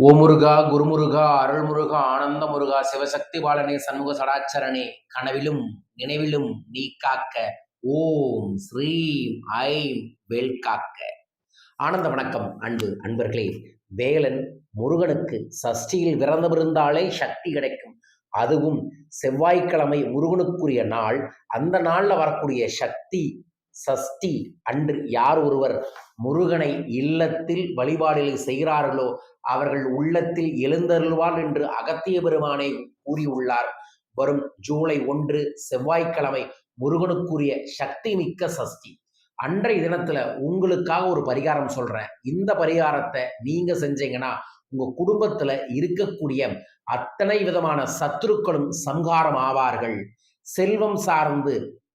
ஓ முருகா குருமுருகா அருள்முருகா ஆனந்த முருகா சிவசக்தி பாலனே சண்முக சடாச்சரணே கனவிலும் நினைவிலும் நீ காக்க. ஓம் ஸ்ரீம் ஐம் வேல் காக்க. ஆனந்த வணக்கம் அன்பு அன்பர்களே. வேலன் முருகனுக்கு சஷ்டியில் விரதமிருந்தாலே சக்தி கிடைக்கும். அதுவும் செவ்வாய்க்கிழமை முருகனுக்குரிய நாள். அந்த நாளில் வரக்கூடிய சக்தி சஷ்டி அன்று யார் ஒருவர் முருகனை இல்லத்தில் வழிபாடுகளை செய்கிறார்களோ அவர்கள் உள்ளத்தில் எழுந்தருள்வார் என்று அகத்திய பெருமானை கூறியுள்ளார். வரும் ஜூலை ஒன்று செவ்வாய்க்கிழமை முருகனுக்குரிய சக்தி மிக்க சஷ்டி. அன்றைய தினத்துல உங்களுக்காக ஒரு பரிகாரம் சொல்றேன். இந்த பரிகாரத்தை நீங்க செஞ்சீங்கன்னா உங்க குடும்பத்துல இருக்கக்கூடிய அத்தனை விதமான சத்துருக்களும் சம்ஹாரம் ஆவார்கள். செல்வம் சார்ந்து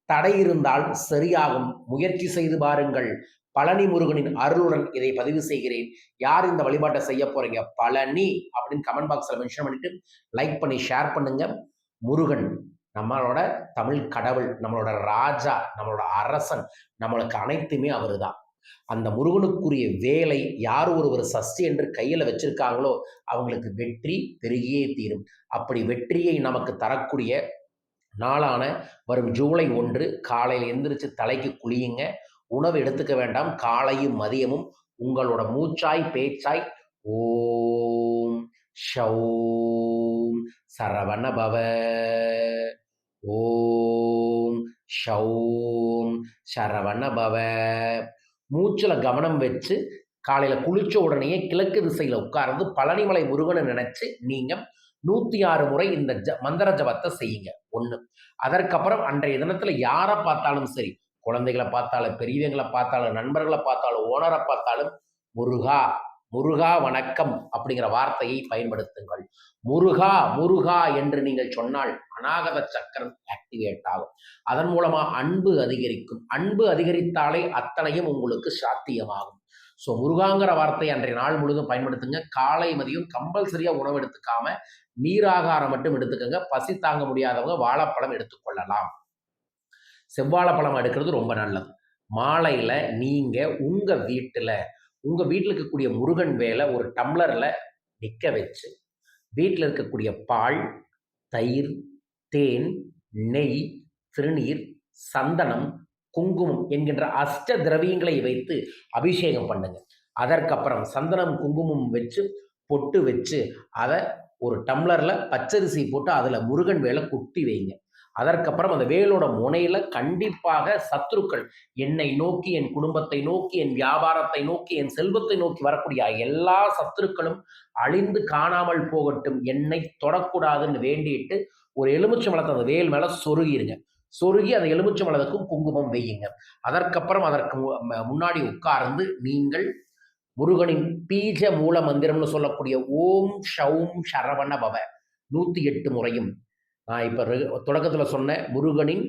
தடை இருந்தால் சரியாகும். முயற்சி செய்து பாருங்கள். பழனி முருகனின் அருளுடன் இதை பதிவு செய்கிறேன். யார் இந்த வழிபாட்டை செய்ய போறீங்க? பழனி அப்படின்னு கமெண்ட் பாக்ஸ்ல மென்ஷன் பண்ணிட்டு லைக் பண்ணி ஷேர் பண்ணுங்க. முருகன் நம்மளோட தமிழ் கடவுள் நம்மளோட ராஜா நம்மளோட அரசன் நம்மளுக்கு அனைத்துமே அவரு தான் அந்த முருகனுக்குரிய வேலை யார் ஒருவர் சஷ்டி என்று கையில் வச்சிருக்காங்களோ அவங்களுக்கு வெற்றி பெருகியே தீரும். அப்படி வெற்றியை நமக்கு தரக்கூடிய நாளான வரும் ஜூலை ஒன்று காலையில் எந்திரிச்சு தலைக்கு குளியுங்க. உணவு எடுத்துக்க வேண்டாம். காலையும் மதியமும் உங்களோட மூச்சாய் பேச்சாய் ஓம் ஷௌம் சரவண பவ ஓம் ஷௌம் சரவண பவ மூச்சில் கவனம் வச்சு காலையில் குளிச்ச உடனேயே கிழக்கு திசையில் உட்கார்ந்து பழனிமலை முருகனை நினச்சி நீங்கள் நூற்றி ஆறு முறை இந்த ஜ மந்திர ஜபத்தை செய்யுங்க. ஒன்று அதற்கப்புறம் அன்றைய தினத்தில் யாரை பார்த்தாலும் சரி குழந்தைகளை பார்த்தாலும் பெரியவங்களை பார்த்தாலும் நண்பர்களை பார்த்தாலும் ஓனரை பார்த்தாலும் முருகா முருகா வணக்கம் அப்படிங்கிற வார்த்தையை பயன்படுத்துங்கள். முருகா முருகா என்று நீங்கள் சொன்னால் அநாகத சக்கரம் ஆக்டிவேட் ஆகும். அதன் மூலமா அன்பு அதிகரிக்கும். அன்பு அதிகரித்தாலே அத்தனையும் உங்களுக்கு சாத்தியமாகும். ஸோ முருகாங்கிற வார்த்தை அன்றைய நாள் முழுதும் பயன்படுத்துங்க. காலை மதியம் கம்பல்சரியாக உணவு எடுத்துக்காம நீராகாரம் மட்டும் எடுத்துக்கோங்க. பசி தாங்க முடியாதவங்க வாழைப்பழம் எடுத்துக்கொள்ளலாம். செவ்வாழைப்பழம் எடுக்கிறது ரொம்ப நல்லது. மாலையில் நீங்கள் உங்கள் வீட்டில் உங்கள் வீட்டில் இருக்கக்கூடிய முருகன் வேலை ஒரு டம்ளரில் நிற்க வச்சு வீட்டில் இருக்கக்கூடிய பால் தயிர் தேன் நெய் திருநீர் சந்தனம் குங்குமம் என்கின்ற அஷ்ட திரவியங்களை வைத்து அபிஷேகம் பண்ணுங்க. அதற்கப்புறம் சந்தனம் குங்குமம் வச்சு பொட்டு வச்சு அதை ஒரு டம்ளரில் பச்சரிசி போட்டு அதில் முருகன் வேலை குட்டி வைங்க. அதற்கப்புறம் அந்த வேலோட முனையில கண்டிப்பாக சத்துருக்கள் என்னை நோக்கி என் குடும்பத்தை நோக்கி என் வியாபாரத்தை நோக்கி என் செல்வத்தை நோக்கி வரக்கூடிய எல்லா சத்துருக்களும் அழிந்து காணாமல் போகட்டும் என்னை தொடக்கூடாதுன்னு வேண்டிட்டு ஒரு எலுமிச்சை மலத்தை அந்த வேல் மேல சொருகிருங்க. சொருகி அந்த எலுமிச்சம் வளத்துக்கும் குங்குமம் வையுங்க. அதற்கப்புறம் அதற்கு முன்னாடி உட்கார்ந்து நீங்கள் முருகனின் பீஜ மூல மந்திரம்னு சொல்லக்கூடிய ஓம் ஷவும் சரவண பவ. நூற்றி எட்டு முறையும். நான் இப்போ தொடக்கத்தில் சொன்ன முருகனின்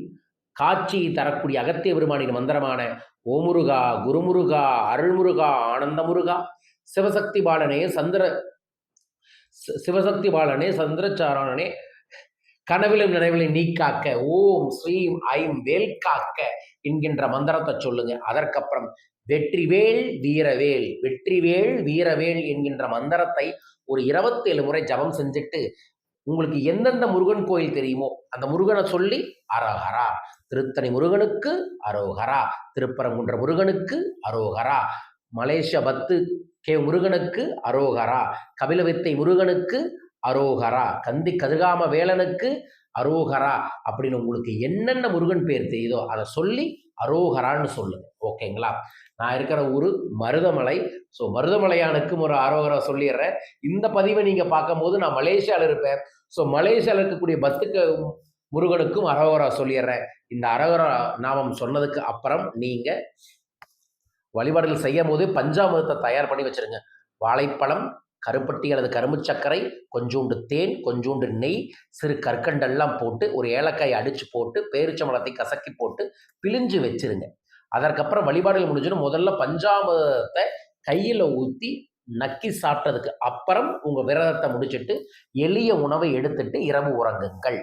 காட்சி தரக்கூடிய அகத்திய பெருமானின் மந்திரமான ஓமுருகா குருமுருகா அருள்முருகா ஆனந்த முருகா சிவசக்தி பாலனே சந்திர சிவசக்தி பாலனே சந்திரச்சாரணனே கனவிலும் நினைவிலும் நீக்காக்க ஓம் ஸ்ரீம் ஐம் வேல் காக்க என்கின்ற மந்திரத்தை சொல்லுங்க. அதற்கப்புறம் வெற்றிவேல் வீரவேல் வெற்றிவேல் வீரவேல் என்கின்ற மந்திரத்தை ஒரு இருபத்தேழு முறை ஜபம் செஞ்சுட்டு உங்களுக்கு எந்தெந்த முருகன் கோயில் தெரியுமோ அந்த முருகனை சொல்லி அரோகரா. திருத்தணி முருகனுக்கு அரோகரா. திருப்பரங்குன்ற முருகனுக்கு அரோகரா. மலேசிய பத்து கே முருகனுக்கு அரோகரா. கபிலவித்தை முருகனுக்கு அரோகரா. கந்தி கதிர்காம வேலனுக்கு அரோகரா. அப்படின்னு உங்களுக்கு என்னென்ன முருகன் பேர் தெரியுதோ அதை சொல்லி அரோகரான்னு சொல்லுங்க ஓகேங்களா? நான் இருக்கிற ஊர் மருதமலை. ஸோ மருதமலையானுக்கும் ஒரு அரோகரா சொல்லிடுறேன். இந்த பதிவை நீங்கள் பார்க்கும்போது நான் மலேசியாவில் இருப்பேன். ஸோ மலேசியாவில் இருக்கக்கூடிய பத்துக்கு முருகனுக்கும் அரோகரா சொல்லிடுறேன். இந்த அரோகரா நாமம் சொன்னதுக்கு அப்புறம் நீங்கள் வழிபாடுகள் செய்யும் போது பஞ்சாமிரத்தை தயார் பண்ணி வச்சுருங்க. வாழைப்பழம் கருப்பட்டி அல்லது கரும்பு சர்க்கரை கொஞ்சோண்டு தேன் கொஞ்சோண்டு நெய் சிறு கற்கண்டெல்லாம் போட்டு ஒரு ஏலக்காய் அடித்து போட்டு பேரிச்சம்பழத்தை கசக்கி போட்டு பிழிஞ்சு வச்சிருங்க. அதற்கப்புறம் வழிபாடுகள் முடிஞ்சிடும். முதல்ல பஞ்சாமிரத்தை கையில் ஊற்றி நக்கி சாப்பிட்டதுக்கு அப்புறம் உங்கள் விரதத்தை முடிச்சுட்டு எளிய உணவை எடுத்துட்டு இரவு உறங்குங்கள்.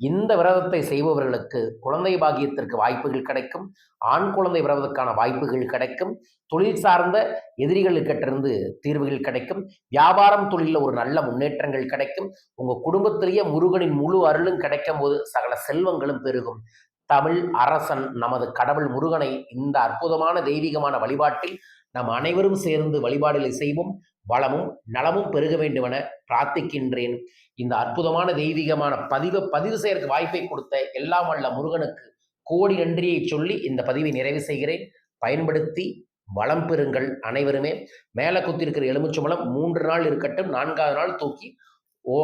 இந்த விரதத்தை செய்பவர்களுக்கு குழந்தை பாக்கியத்திற்கு வாய்ப்புகள் கிடைக்கும். ஆண் குழந்தை விரதத்துக்கான வாய்ப்புகள் கிடைக்கும். தொழில் சார்ந்த எதிரிகளுக்கிட்டிருந்து தீர்வுகள் கிடைக்கும். வியாபாரம் தொழிலில் ஒரு நல்ல முன்னேற்றங்கள் கிடைக்கும். உங்கள் குடும்பத்திலேயே முருகனின் முழு அருளும் கிடைக்கும் போது சகல செல்வங்களும் பெருகும். தமிழ் அரசன் நமது கடவுள் முருகனை இந்த அற்புதமான தெய்வீகமான வழிபாட்டில் நம் அனைவரும் சேர்ந்து வழிபாடுகளை செய்வோம். வளமும் நலமும் பெருக வேண்டுமென பிரார்த்திக்கின்றேன். இந்த அற்புதமான தெய்வீகமான பதிவை பதிவு செய்யறதுக்கு வாய்ப்பை கொடுத்த எல்லாம் வல்ல முருகனுக்கு கோடி நன்றியை சொல்லி இந்த பதிவை நிறைவு செய்கிறேன். பயன்படுத்தி வளம் பெறுங்கள் அனைவருமே. மேலே குத்திருக்கிற எலுமிச்சம்பளம் மூன்று நாள் இருக்கட்டும் நான்காவது நாள் தூக்கி ஓ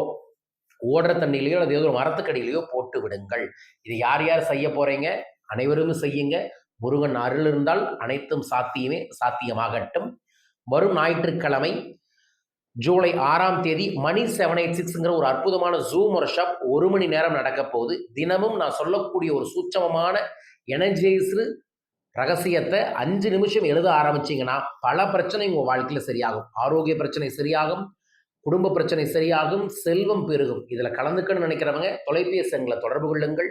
ஓடுற தண்ணியிலையோ அல்லது ஏதோ ஒரு மரத்துக்கடியிலையோ போட்டு விடுங்கள். இது யார் யார் செய்ய போறீங்க? அனைவரும் செய்யுங்க. முருகன் அருள் இருந்தால் அனைத்தும் சாத்தியமே சாத்தியமாகட்டும். வரும் ஞாயிற்றுக்கிழமை ஜூலை ஆறாம் தேதி மணி செவன் எயிட் சிக்ஸ்ங்கிற ஒரு அற்புதமான ஜூம் ஒர்க் ஷாப் ஒரு மணி நேரம் நடக்க போகுது. தினமும் நான் சொல்லக்கூடிய ஒரு சூட்சமமான எனர்ஜைஸு ரகசியத்தை அஞ்சு நிமிஷம் எழுத ஆரம்பிச்சீங்கன்னா பல பிரச்சனை உங்கள் வாழ்க்கையில் சரியாகும். ஆரோக்கிய பிரச்சனை சரியாகும் குடும்ப பிரச்சனை சரியாகும் செல்வம் பெருகும். இதில் கலந்துக்கணும்னு நினைக்கிறவங்க தொலைபேசி எங்களை தொடர்பு கொள்ளுங்கள்.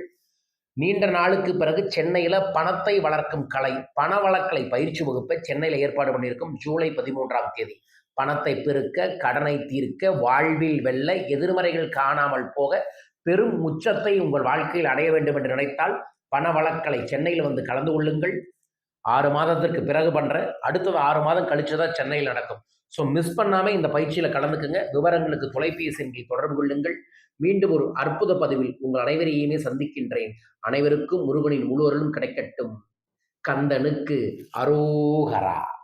நீண்ட நாளுக்கு பிறகு சென்னையில் பணத்தை வளர்க்கும் கலை பண வழக்கலை பயிற்சி வகுப்பை சென்னையில் ஏற்பாடு பண்ணியிருக்கும் ஜூலை பதிமூன்றாம் தேதி. பணத்தை பெருக்க கடனை தீர்க்க வாழ்வில் வெல்ல எதிர்மறைகள் காணாமல் போக பெரும் உச்சத்தை உங்கள் வாழ்க்கையில் அடைய வேண்டும் என்று நினைத்தால் பண வழக்கலை சென்னையில் வந்து கலந்து கொள்ளுங்கள். ஆறு மாதத்திற்கு பிறகு பண்ணுற அடுத்தது ஆறு மாதம் கழிச்சு தான் சென்னையில் நடக்கும். ஸோ மிஸ் பண்ணாமல் இந்த பயிற்சியில் கலந்துக்குங்க. விவரங்களுக்கு தொலைபேசி தொடர்பு கொள்ளுங்கள். மீண்டும் ஒரு அற்புத பதிவில் உங்கள் அனைவரையுமே சந்திக்கின்றேன். அனைவருக்கும் முருகனின் முழு அருளும் கிடைக்கட்டும். கந்தனுக்கு அரோகரா.